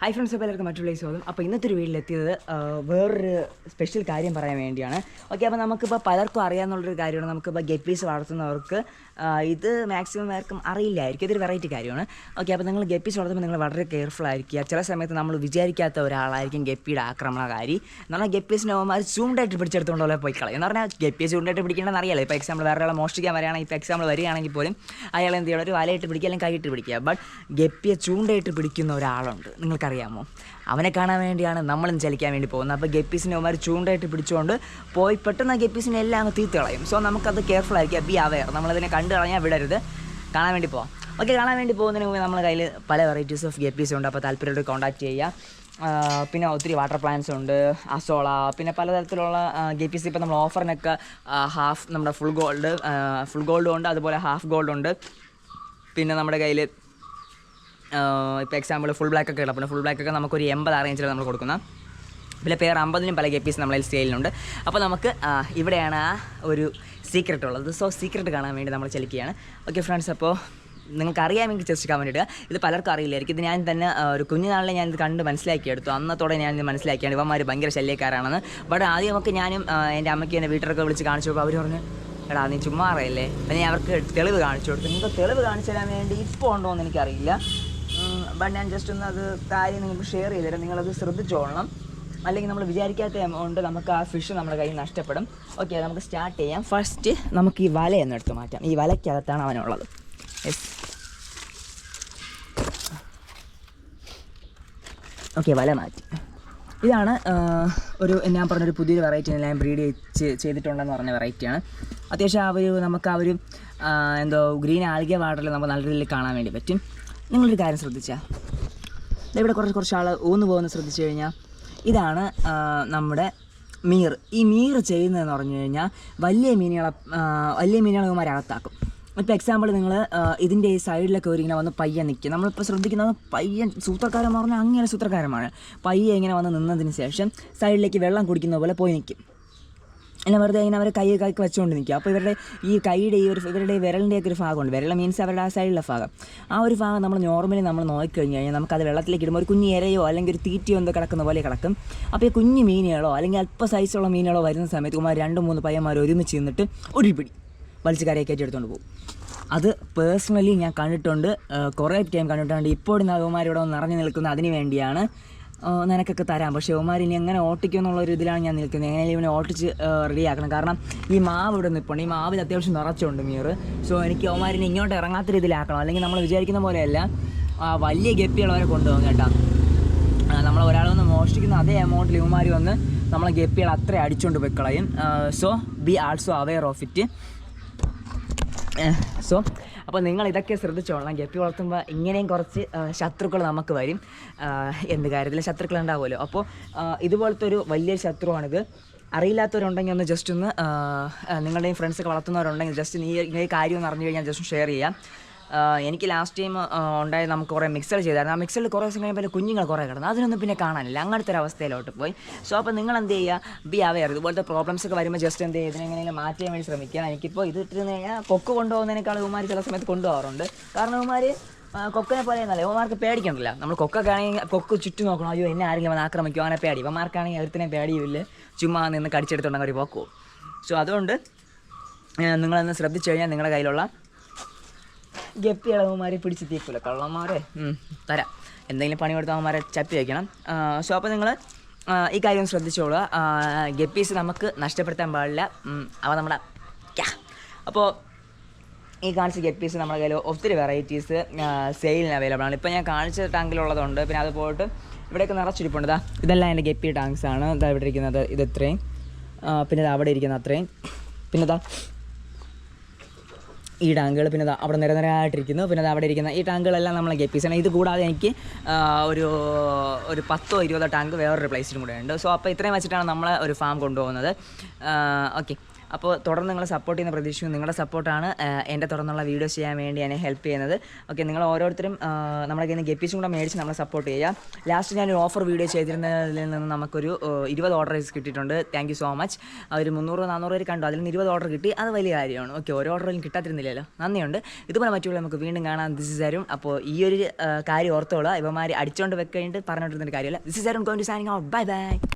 Hi friends അപ്പോൾ എല്ലാവർക്കും മറ്റുള്ള സ്വാഗതം. അപ്പോൾ ഇന്നത്തെ ഒരു വീട്ടിലെത്തിയത് വേറൊരു സ്പെഷ്യൽ കാര്യം പറയാൻ വേണ്ടിയാണ്. ഓക്കെ അപ്പോൾ നമുക്കിപ്പോൾ പലർക്കും അറിയാമെന്നുള്ളൊരു കാര്യമാണ്. നമുക്കിപ്പോൾ ഗപ്പീസ് വളർത്തുന്നവർക്ക് ഇത് മാക്സിമം ആർക്കും അറിയില്ലായിരിക്കും. ഇതൊരു വെറൈറ്റി കാര്യമാണ്. ഓക്കെ അപ്പോൾ നിങ്ങൾ ഗപ്പീസ് വളർത്തുമ്പോൾ നിങ്ങൾ വളരെ കെയർഫുൾ ആയിരിക്കുക. ചില സമയത്ത് നമ്മൾ വിചാരിക്കാത്ത ഒരാളായിരിക്കും ഗപ്പിയുടെ ആക്രമണകാരി. എന്ന് പറഞ്ഞാൽ ഗപ്പീസിനെ അവന്മാർ ചൂണ്ടായിട്ട് പിടിച്ചെടുത്തുകൊണ്ട് പോലെ പോയി കളയും. എന്ന് പറഞ്ഞാൽ ഗപ്പിയെ ചൂണ്ടായിട്ട് പിടിക്കേണ്ടതെന്ന് അറിയാലോ. ഇപ്പോൾ എക്സാമ്പിൾ വേറെ ഒരാളെ മോഷ്ടിക്കാൻ വരികയാണെങ്കിൽ ഇപ്പോൾ എക്സാമ്പിൾ വരികയാണെങ്കിൽ പോലും അയാൾ എന്ത് ചെയ്യണം? ഒരു വലയിട്ട് പിടിക്കുക അല്ലെങ്കിൽ കൈയിട്ട് പിടിക്കുക. ബട്ട് ഗപ്പിയെ ചൂണ്ടയിട്ട് പിടിക്കുന്ന ഒരാളുണ്ട്. നിങ്ങൾക്കറിയാമോ അവനെ കാണാൻ വേണ്ടിയാണ് നമ്മളും ചലിക്കാൻ വേണ്ടി പോകുന്നത്. അപ്പോൾ ഗപ്പീസിനെ അവന്മാർ ചൂണ്ടായിട്ട് പിടിച്ചുകൊണ്ട് പോയി പെട്ടെന്ന് ഗപ്പീസിനെ എല്ലാം അങ്ങ് തീർത്ത് കളയും. സോ നമുക്കത് കെയർഫുൾ ആയിരിക്കുക ബി അവെയർ നമ്മളതിനെ കണ്ടു കളഞ്ഞാൽ വിടരുത്. കാണാൻ വേണ്ടി പോവാം. ഓക്കെ കാണാൻ വേണ്ടി പോകുന്നതിന് മുമ്പ് നമ്മുടെ കയ്യിൽ പല വെറൈറ്റീസ് ഓഫ് ഗപ്പീസ് ഉണ്ട്. അപ്പോൾ താല്പര്യമായിട്ട് കോൺടാക്ട് ചെയ്യുക. പിന്നെ ഒത്തിരി വാട്ടർ പ്ലാന്റ്സ് ഉണ്ട്. അസോള പിന്നെ പലതരത്തിലുള്ള ഗപ്പീസ് ഇപ്പോൾ നമ്മൾ ഓഫറിനൊക്കെ ഹാഫ് നമ്മുടെ ഫുൾ ഗോൾഡ് ഫുൾ ഗോൾഡും ഉണ്ട്. അതുപോലെ ഹാഫ് ഗോൾഡ് ഉണ്ട്. പിന്നെ നമ്മുടെ കയ്യിൽ ഇപ്പോൾ എക്സാമ്പിൾ ഫുൾ ബ്ലാക്ക് ഒക്കെ കിടപ്പുണ്ട് ഫുൾ ബ്ലാക്ക് ഒക്കെ നമുക്കൊരു എൺപത് ആ റേഞ്ചിൽ നമ്മൾ കൊടുക്കുന്ന. പിന്നെ പേർ അമ്പതിനും പല ഗപ്പീസ് നമ്മളതിൽ സെയിലിനുണ്ട് അപ്പോൾ നമുക്ക് ഇവിടെയാണ് ആ ഒരു സീക്രട്ട് ഉള്ളത്. സോ സീക്രട്ട് കാണാൻ വേണ്ടി നമ്മൾ ചലിക്കുകയാണ്. ഓക്കെ ഫ്രണ്ട്സ് അപ്പോൾ നിങ്ങൾക്ക് അറിയാമെങ്കിൽ ജസ്റ്റ് കമന്റ് ഇടുക. ഇത് പലർക്കും അറിയില്ലായിരിക്കും. ഇത് ഞാൻ തന്നെ ഒരു കുഞ്ഞുനാളിൽ ഇത് കണ്ട് മനസ്സിലാക്കിയെടുത്തു അന്നത്തോടെ ഞാൻ ഇത് മനസ്സിലാക്കിയാണ്. ഇവന്മാർ ഭയങ്കര ശല്യക്കാരാണെന്ന്. ബട്ട് ആദ്യമൊക്കെ ഞാനും എന്റെ അമ്മയ്ക്ക് എന്റെ വീട്ടിലൊക്കെ വിളിച്ച് കാണിച്ചു കൊടുക്കും. അവർ പറഞ്ഞു എടാ നീ ചുമ്മാ അപ്പം ഞാൻ അവർക്ക് തെളിവ് കാണിച്ചു കൊടുത്തു. നിങ്ങൾക്ക് തെളിവ് കാണിച്ചു തരാൻ വേണ്ടി ഇപ്പോൾ ഉണ്ടോ എന്ന് എനിക്കറിയില്ല. ബട്ട് ഞാൻ ജസ്റ്റ് ഒന്ന് അത് കാര്യം നിങ്ങൾക്ക് ഷെയർ ചെയ്തുതരാം നിങ്ങളത് ശ്രദ്ധിച്ചോളണം. അല്ലെങ്കിൽ നമ്മൾ വിചാരിക്കാത്ത എമൗണ്ട് നമുക്ക് ആ ഫിഷ് നമ്മുടെ കയ്യിൽ നഷ്ടപ്പെടും. ഓക്കെ നമുക്ക് സ്റ്റാർട്ട് ചെയ്യാം. ഫസ്റ്റ് നമുക്ക് ഈ വലയൊന്ന് എടുത്ത് മാറ്റാം. ഈ വലയ്ക്കകത്താണ് അവനുള്ളത്. യെസ് ഓക്കെ വല മാറ്റി. ഇതാണ് ഒരു ഞാൻ പറഞ്ഞൊരു പുതിയൊരു വെറൈറ്റി ഞാൻ ബ്രീഡ് ചെയ്തിട്ടുണ്ടെന്ന് പറഞ്ഞ വെറൈറ്റിയാണ് അത്യാവശ്യം ആ ഒരു നമുക്ക് ആ ഒരു എന്തോ ഗ്രീൻ ആൽഗിയ വാട്ടറിൽ നമുക്ക് നല്ല രീതിയിൽ കാണാൻ വേണ്ടി പറ്റും. നിങ്ങളൊരു കാര്യം ശ്രദ്ധിച്ചാൽ ഇവിടെ കുറച്ച് കുറച്ച് ആൾ ഊന്ന് പോകുന്നത് ശ്രദ്ധിച്ചു കഴിഞ്ഞാൽ ഇതാണ് നമ്മുടെ മീർ. ഈ മീർ ചെയ്യുന്നതെന്ന് പറഞ്ഞു കഴിഞ്ഞാൽ വലിയ മീനുകളെ വലിയ മീനുകളെ ഇവന്മാരെ അകത്താക്കും ഇപ്പോൾ എക്സാമ്പിൾ നിങ്ങൾ ഇതിന്റെ ഈ സൈഡിലൊക്കെ ഒരു ഇങ്ങനെ വന്ന് പയ്യൻ നിൽക്കുക നമ്മളിപ്പോൾ ശ്രദ്ധിക്കുന്നത് പയ്യൻ സൂത്രക്കാരൻ പറഞ്ഞാൽ അങ്ങനെ സൂത്രക്കാരമാണ് പയ്യെ ഇങ്ങനെ വന്ന് നിന്നതിന് ശേഷം സൈഡിലേക്ക് വെള്ളം കുടിക്കുന്ന പോലെ പോയി നിൽക്കും എന്നെ വെറുതെ ഇങ്ങനെ അവർ കൈ കൈക്ക് വെച്ചുകൊണ്ട് നിൽക്കുക. അപ്പോൾ ഇവരുടെ ഈ കൈയുടെ ഈ ഒരു ഇവരുടെ വിരലിന്റെ വിരലിന്റെയൊക്കെ ഒരു ഭാഗമുണ്ട്. വിരൽ മീൻസ് അവരുടെ ആ സൈഡിലുള്ള ഭാഗം. ആ ഒരു ഭാഗം നമ്മൾ നോർമലി നമ്മൾ നോക്കിക്കഴിഞ്ഞ് കഴിഞ്ഞാൽ നമുക്കത് വെള്ളത്തിലേക്ക് ഇടുമ്പോൾ ഒരു കുഞ്ഞ് ഇരയോ അല്ലെങ്കിൽ ഒരു തീറ്റയോ എന്തോ കിടക്കുന്ന പോലെ കിടക്കും. അപ്പോൾ ഈ കുഞ്ഞു മീനുകളോ അല്ലെങ്കിൽ അല്പ സൈസുള്ള മീനുകളോ വരുന്ന സമയത്ത് കുമാർ രണ്ട് മൂന്ന് പയ്യന്മാർ ഒരുമിച്ച് നിന്നിട്ട് ഒരു പിടി വലിച്ച് കരയൊക്കെ എടുത്തുകൊണ്ട് പോകും. അത് പേഴ്സണലി ഞാൻ കണ്ടിട്ടുണ്ട്. കുറേ ടൈം കണ്ടിട്ടുണ്ട്. ഇപ്പോഴും ഇവിടെ വന്ന് നിറഞ്ഞു നിൽക്കുന്നത് അതിന് വേണ്ടിയാണ്. നിനക്കൊക്കെ തരാം. പക്ഷേ യുവമാർ ഇനി എങ്ങനെ ഓട്ടിക്കും എന്നുള്ള ഒരു ഇതിലാണ് ഞാൻ നിൽക്കുന്നത്. എങ്ങനെ ഇവനെ ഓട്ടിച്ച് റെഡിയാക്കണം കാരണം ഈ മാവ് ഇവിടെ നിൽപ്പുണ്ട് ഈ മാവിൽ അത്യാവശ്യം നിറച്ചുണ്ട് മീർ സോ എനിക്ക് യുവമാരിനെ ഇങ്ങോട്ട് ഇറങ്ങാത്ത രീതിയിലാക്കണം. അല്ലെങ്കിൽ നമ്മൾ വിചാരിക്കുന്ന പോലെയല്ല ആ, വലിയ ഗപ്പിയുള്ളവരെ കൊണ്ടുപോകും കേട്ടോ. നമ്മൾ ഒരാൾ വന്ന് മോഷ്ടിക്കുന്ന അതേ എമൗണ്ടിൽ ഇവന്മാർ വന്ന് നമ്മളെ ഗപ്പികൾ അത്ര അടിച്ചുകൊണ്ട് പോയി കളയും. So be also aware of it so അപ്പോൾ നിങ്ങൾ ഇതൊക്കെ ശ്രദ്ധിച്ചോളാം ഗപ്പി വളർത്തുമ്പോൾ ഇങ്ങനെയും കുറച്ച് ശത്രുക്കൾ നമുക്ക് വരും. എന്ത് കാര്യത്തിൽ ശത്രുക്കൾ ഉണ്ടാവുമല്ലോ. അപ്പോൾ ഇതുപോലത്തെ ഒരു വലിയ ശത്രുവാണിത്. അറിയില്ലാത്തവരുണ്ടെങ്കിൽ ഒന്ന് ജസ്റ്റ് ഒന്ന് നിങ്ങളുടെയും ഫ്രണ്ട്സൊക്കെ വളർത്തുന്നവരുണ്ടെങ്കിൽ ജസ്റ്റ് നീ ഈ കാര്യം ഒന്ന് അറിഞ്ഞു കഴിഞ്ഞാൽ ജസ്റ്റ് ഷെയർ ചെയ്യാം. എനിക്ക് ലാസ്റ്റ് ടൈം ഉണ്ടായ നമുക്ക് കുറേ മിക്സർ ചെയ്തായിരുന്നു. ആ മിക്സറിൽ കുറേ ദിവസം കഴിയുമ്പോൾ കുഞ്ഞുങ്ങൾ കുറേ കിടന്നു. അതിനൊന്നും പിന്നെ കാണാനില്ല. അങ്ങനത്തെ ഒരു അവസ്ഥയിലോട്ട് പോയി. സോ അപ്പോൾ നിങ്ങൾ എന്ത് ചെയ്യുക ബി അവയർ ഇതുപോലത്തെ പ്രോബ്ലംസ് ഒക്കെ വരുമ്പോൾ ജസ്റ്റ് എന്ത് ചെയ്യുക? ഇതിനെങ്ങനെയും മാറ്റാൻ വേണ്ടി ശ്രമിക്കുക. എനിക്കിപ്പോൾ ഇത് ഇട്ടിരുന്ന് കഴിഞ്ഞാൽ കൊക്ക് കൊണ്ടുപോകുന്നതിനേക്കാൾ ഇവന്മാർ ചില സമയത്ത് കൊണ്ടുപോകാറുണ്ട്. കാരണം ഇവന്മാർ കൊക്കനെ പോലെ എന്നല്ല ഇവന്മാർക്ക് പേടിക്കണ്ടല്ല. നമ്മൾ കൊക്കൊക്കെ ആണെങ്കിൽ കൊക്ക് ചുറ്റും നോക്കണം. അയ്യോ എന്നെ ആരെങ്കിലും വന്ന് ആക്രമിക്കും അങ്ങനെ പേടി. ഇവന്മാർക്കാണെങ്കിൽ എഴുത്തിനെ പേടിയില്ല ചുമ്മാ നിന്ന് കടിച്ചെടുത്തുണ്ടെങ്കിൽ അവർ പോക്കുമോ സോ അതുകൊണ്ട് നിങ്ങളൊന്ന് ശ്രദ്ധിച്ചു കഴിഞ്ഞാൽ നിങ്ങളുടെ കയ്യിലുള്ള ഗപ്പി അളവന്മാരെ പിടിച്ച് തീക്കൂല കള്ളന്മാരെ. തരാം. എന്തെങ്കിലും പണി കൊടുത്ത് അവന്മാരെ ചപ്പി വയ്ക്കണം. സോ അപ്പോൾ നിങ്ങൾ ഈ കാര്യം ശ്രദ്ധിച്ചോളുക. ആ, ഗപ്പീസ് നമുക്ക് നഷ്ടപ്പെടുത്താൻ പാടില്ല. അവ നമ്മുടെ. അപ്പോൾ ഈ കാണിച്ച ഗപ്പീസ് നമ്മുടെ കയ്യിൽ ഒത്തിരി വെറൈറ്റീസ് സെയിലിന് അവൈലബിൾ ആണ്. ഇപ്പോൾ ഞാൻ കാണിച്ച ടാങ്കിലുള്ളതുണ്ട് പിന്നെ അത് പോയിട്ട് ഇവിടെയൊക്കെ നിറച്ചിരിപ്പുണ്ട് ഇതാ ഇതെല്ലാം എന്റെ ഗപ്പി ടാങ്ക്സ് ആണ്. ഇതാ ഇവിടെ ഇരിക്കുന്നത് ഇത് ഇത്രയും. പിന്നെ അവിടെ ഇരിക്കുന്ന അത്രയും. പിന്നെ ഇതാ ഈ ടാങ്കുകൾ. പിന്നെ അവിടെ നിരനിരായിട്ടിരിക്കുന്നു പിന്നെ അത് അവിടെ ഇരിക്കുന്ന ഈ ടാങ്കുകളെല്ലാം നമ്മളെ ഗപ്പീസാണ് ഇത് കൂടാതെ എനിക്ക് ഒരു ഒരു പത്തോ ഇരുപതോ ടാങ്ക് വേറൊരു പ്ലേസിലും കൂടെ ഉണ്ട്. സോ അപ്പോൾ ഇത്രയും വെച്ചിട്ടാണ് നമ്മൾ ഒരു ഫാം കൊണ്ടുപോകുന്നത്. ഓക്കെ. അപ്പോൾ തുടർന്ന് നിങ്ങൾ സപ്പോർട്ട് ചെയ്യുന്ന പ്രതീക്ഷിക്കും നിങ്ങളുടെ സപ്പോർട്ടാണ് എന്റെ തുടർന്നുള്ള വീഡിയോസ് ചെയ്യാൻ വേണ്ടി എന്നെ ഹെൽപ്പ് ചെയ്യുന്നത്. ഓക്കെ നിങ്ങൾ ഓരോരുത്തരും നമ്മുടെ കയ്യിൽ നിന്ന് ഗപ്പീസും കൂടെ മേടിച്ച് നമ്മളെ സപ്പോർട്ട് ചെയ്യുക. ലാസ്റ്റ് ഞാനൊരു ഓഫർ വീഡിയോ ചെയ്തിരുന്നതിൽ നിന്ന് നമുക്കൊരു ഇരുപത് ഓർഡേഴ്സ് കിട്ടിയിട്ടുണ്ട്. താങ്ക് സോ മച്ച് ഒരു മുന്നൂറ് നാനൂറ് പേര് കണ്ടു. അതിൽ നിന്ന് ഇരുപത് ഓർഡർ കിട്ടി. അത് വലിയ കാര്യമാണ്. ഓക്കെ ഓരോ ഓർഡറിലും കിട്ടാത്തിരുന്നില്ലല്ലോ. നന്ദിയുണ്ട്. ഇതുപോലെ മറ്റുള്ള നമുക്ക് വീണ്ടും കാണാം. ദിസ് ഇസ് അരുൺ അപ്പോൾ ഈ ഒരു കാര്യം ഓർത്തോളാം. ഇവന്മാർ അടിച്ചുകൊണ്ട് വെക്കേണ്ടി പറഞ്ഞുകൊണ്ടിരുന്നൊരു കാര്യമല്ല. This is Arun going to signing out bye bye